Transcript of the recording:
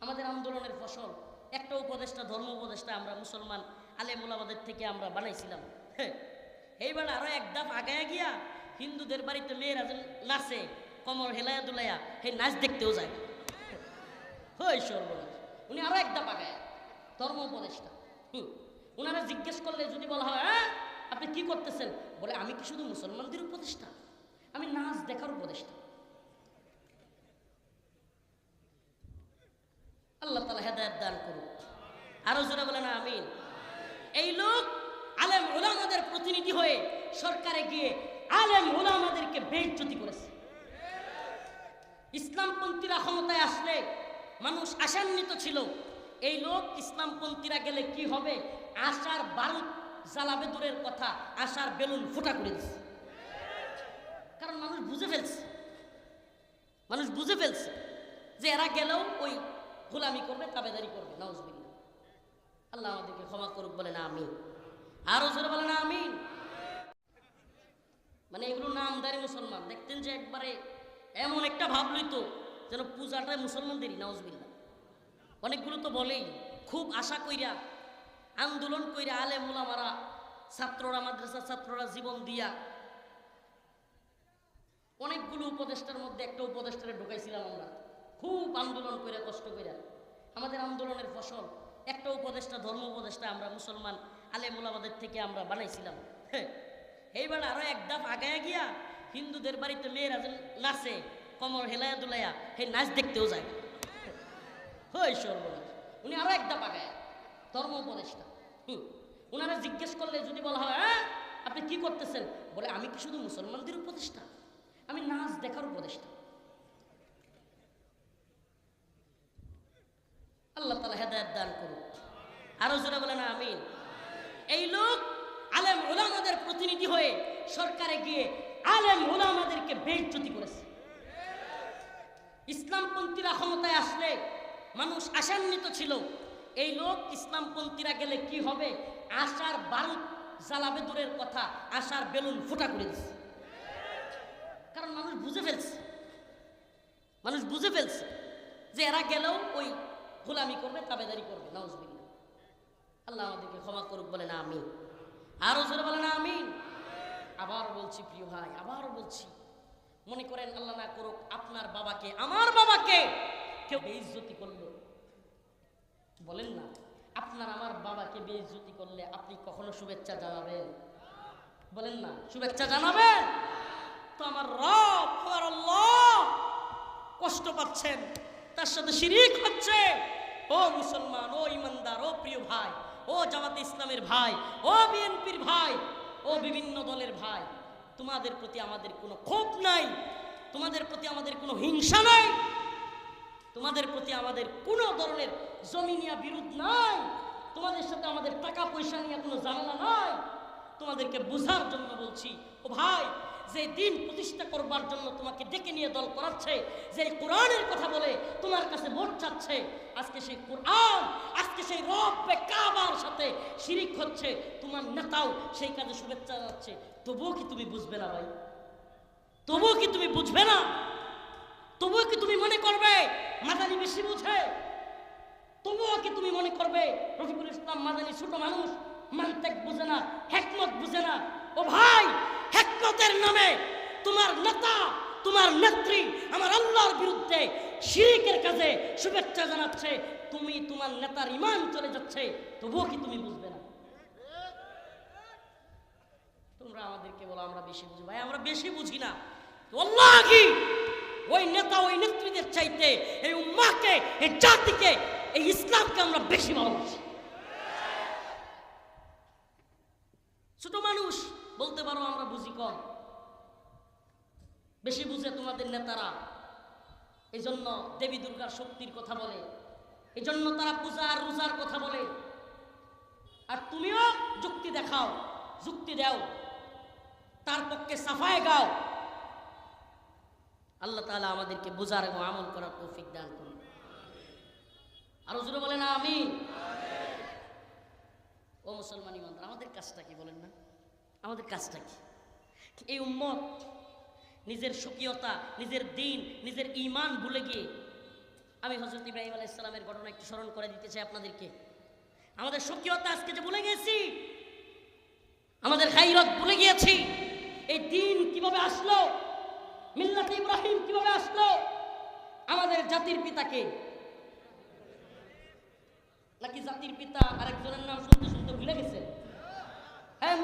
আমাদের আন্দোলনের ফসল। একটা উপদেষ্টা, ধর্ম উপদেষ্টা আমরা মুসলমান আলেমুলামাদের থেকে আমরা বানাইছিলাম। হ্যাঁ এইবার আরও এক ধাপ আগায় গিয়া হিন্দুদের বাড়িতে মেয়েরা নাচে, কমর হেলায়া দুলাইয়া সেই নাচ দেখতেও যায়। হই সর্বনাশ। উনি আরও এক ধাপ আগায়। ধর্ম উপদেষ্টা। হুম ওনারা জিজ্ঞেস করলে যদি বলা হয় হ্যাঁ আপনি কি করতেছেন? বলে, আমি কি শুধু মুসলমানদের উপদেষ্টা? আমি নাচ দেখার উপদেষ্টা। আল্লাহ তালা হেদায়ত দান করুন আরও জোরে বলে না আমিন। এই লোক আলেম ওলামাদের প্রতিনিধি হয়ে সরকারে গিয়ে আলেম ওলামাদেরকে বেজ্জতি করেছে। ইসলামপন্থীরা ক্ষমতায় আসলে মানুষ আশান্বিত ছিল। এই লোক ইসলামপন্থীরা গেলে কি হবে? আশার বারুদ জ্বালাবে দূরের কথা, আশার বেলুন ফুটা করে দিচ্ছে কারণ মানুষ বুঝে ফেলছে। মানুষ বুঝে ফেলছে যে এরা গেলেও ওই গোলামি করবে, তাবেদারি করবে। নওয়াজবিল্লা আল্লাহ আমাদেরকে ক্ষমা করুক বলে না আমি আরও জোরে বলে না আমি মানে এগুলো নামদারি মুসলমান। দেখতেন যে একবারে এমন একটা ভাব লইতো, যেন পূজাটাই মুসলমানদেরই নওয়াজবিল্লা অনেকগুলো তো বলেই, খুব আশা কইরা, আন্দোলন কইরা আলে মুলামারা ছাত্ররা মাদ্রাসা ছাত্ররা জীবন দিয়া, অনেকগুলো উপদেষ্টার মধ্যে একটা উপদেষ্টারে ঢুকাইছিলাম আমরা। খুব আন্দোলন করে, কষ্ট করে। আমাদের আন্দোলনের ফসল, একটা উপদেষ্টা, ধর্ম উপদেষ্টা আমরা মুসলমান আলেমুলামাদের থেকে আমরা বানাইছিলাম। হ্যাঁ এইবার আরও এক ধাপ আগায় গিয়া হিন্দুদের বাড়িতে মেয়েরা যে নাচে, কমর হেলায়া দুলাইয়া সেই নাচ দেখতেও যায় হই সর্বনাশ। উনি আরও এক ধাপ আগায়। ধর্ম উপদেষ্টা। হুম ওনারা জিজ্ঞেস করলে যদি বলা হয় হ্যাঁ আপনি কি করতেছেন? বলে, আমি কি শুধু মুসলমানদের উপদেষ্টা? আমি নাচ দেখার উপদেষ্টা। আল্লাহ তালা হেদায়ত দান করুন আরও জোরে বলে না আমিন। এই লোক আলেম ওলামাদের প্রতিনিধি হয়ে সরকারে গিয়ে আলেম ওলামাদেরকে বেজ্জতি করেছে। ইসলামপন্থীরা ক্ষমতায় আসলে মানুষ আশান্বিত ছিল। এই লোক ইসলামপন্থীরা গেলে কি হবে? আশার বারুদ জ্বালাবে দূরের কথা, আশার বেলুন ফুটা করে দিচ্ছে কারণ মানুষ বুঝে ফেলছে। মানুষ বুঝে ফেলছে যে এরা গেলেও ওই গোলামি করবে, তাবেদারি করবে নওয়াজবিল্লা আল্লাহ আমাদেরকে ক্ষমা করুক বলে না আমি আরও জোরে বলে না আমি আবার বলছি, প্রিয় ভাই, আবার বলছি। মনে করেন আল্লাহ না করুক, আপনার বাবাকে, আমার বাবাকে কেউ বেইজ্জতি করল। বলেন না, আপনার আমার বাবাকে বেইজ্জতি করলে আপনি কখনো শুভেচ্ছা জানাবেন? বলেন না, শুভেচ্ছা জানাবেন? তো আমার রব কষ্ট পাচ্ছেন, তার সাথে শিরিক হচ্ছে। মুসলমান, ও ইমানদার, ও প্রিয় ভাই, ও জামাতে ইসলামের ভাই, ও বিএনপির ভাই, ও বিভিন্ন দলের ভাই, তোমাদের প্রতি আমাদের কোনো ক্ষোভ নাই, তোমাদের প্রতি আমাদের কোনো হিংসা নাই, তোমাদের প্রতি আমাদের কোনো ধরনের জমিনিয়া বিরোধ নাই, তোমাদের সাথে আমাদের টাকা পয়সা নিয়ে কোনো ঝামেলা নাই, তোমাদেরকে বোঝার জন্য বলছি, ও ভাই যে দিন প্রতিষ্ঠা করবার জন্য তোমাকে ডেকে নিয়ে দল করাচ্ছে যে কোরআনের কথা বলে তোমার কাছে ভোট চাচ্ছে, আজকে সেই কোরআন, আজকে সেই রব্বে কাবার সাথে শিরিক হচ্ছে, তোমার নেতাও সেই কাজে শুভেচ্ছা যাচ্ছে তবুও কি তুমি বুঝবে না ভাই? তবুও কি তুমি বুঝবে না? তবুও কি তুমি মনে করবে? মাদানি বেশি বুঝে। তবুও কি তুমি মনে করবে? রফিকুল ইসলাম মাদানি ছোট মানুষ, মান্তেক বুঝে না। হেকমত বুঝে না ও ভাই হেকমতের নামে তোমার নেতা তোমার নেত্রী আমার আল্লাহর বিরুদ্ধে শিরিকের কাজে শুভেচ্ছা জানাচ্ছে। তুমি তোমার নেতার ইমান চলে যাচ্ছে, তবুও কি তুমি বুঝবে না? তোমরা আমাদেরকে বলো, আমরা বেশি বুঝি। ভাই, আমরা বেশি বুঝি না। কি ওই নেতা, ওই নেত্রীদের চাইতে, এই উম্মাকে এই জাতিকে, এই ইসলামকে আমরা বেশি ভালোবাসি। ছোট মানুষ, বলতে পারো আমরা বুঝি কম। বেশি বুঝে তোমাদের নেতারা। এই জন্য দেবী দুর্গার শক্তির কথা বলে এই জন্য তারা পূজা আর রোজার কথা বলে। আর তুমিও যুক্তি দেখাও, যুক্তি দাও, তার পক্ষে সাফায় গাও। আল্লাহ তাআলা আমাদেরকে বোঝার এবং আমল করার তৌফিক দান করুন। আরও জোরে বলেন আমি ও মুসলমান ইমানদার, আমাদের কাজটা কি বলেন না? আমাদের কাজটা কি? এই উম্মত নিজের সুকীয়তা নিজের দিন, নিজের ইমান ভুলে গিয়ে। আমি হজরত ইব্রাহিম আলাইহিস সালামের ঘটনা একটু স্মরণ করে দিতে চাই আপনাদেরকে। আমাদের সুকীয়তা আজকে যে ভুলে গেছি আমাদের খাইরত ভুলে গিয়েছি। এই দিন কীভাবে আসলো, মিল্লাত ইব্রাহিম কীভাবে আসলো, আমাদের জাতির পিতাকে। নাকি জাতির পিতা আরেকজনের নাম শুনতে শুনতে ভুলে গেছে? হ্যাঁ